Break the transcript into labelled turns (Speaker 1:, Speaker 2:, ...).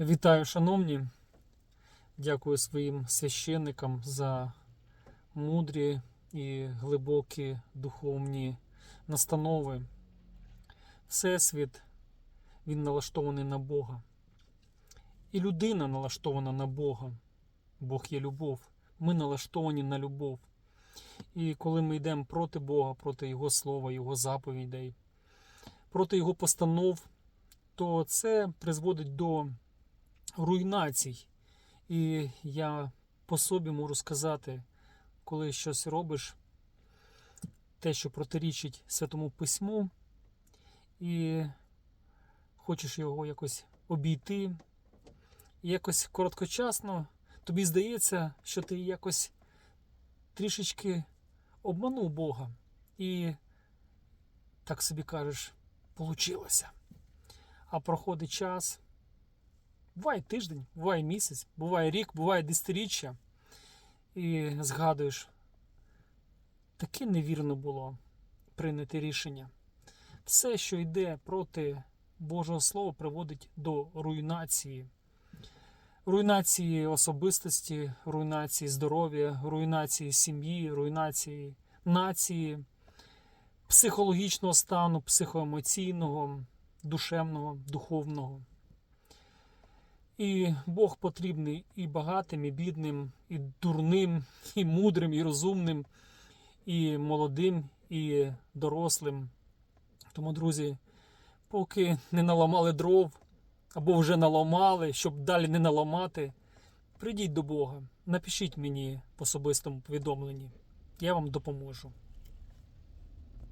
Speaker 1: Вітаю, шановні. Дякую своїм священникам за мудрі і глибокі духовні настанови. Всесвіт він налаштований на Бога. І людина налаштована на Бога. Бог є любов. Ми налаштовані на любов. І коли ми йдемо проти Бога, проти Його слова, Його заповідей, проти Його постанов, то це призводить до руйнацій. І я по собі можу сказати, коли щось робиш, те, що протирічить Святому Письму, і хочеш його якось обійти, і якось короткочасно тобі здається, що ти якось трішечки обманув Бога. І так собі кажеш, получилося. А проходить час. Буває тиждень, буває місяць, буває рік, буває десятиріччя. І згадуєш, таке невірно було прийняти рішення. Все, що йде проти Божого Слова, приводить до руйнації. Руйнації особистості, руйнації здоров'я, руйнації сім'ї, руйнації нації, психологічного стану, психоемоційного, душевного, духовного. І Бог потрібний і багатим, і бідним, і дурним, і мудрим, і розумним, і молодим, і дорослим. Тому, друзі, поки не наламали дров, або вже наламали, щоб далі не наламати, прийдіть до Бога, напишіть мені в особистому повідомленні. Я вам допоможу.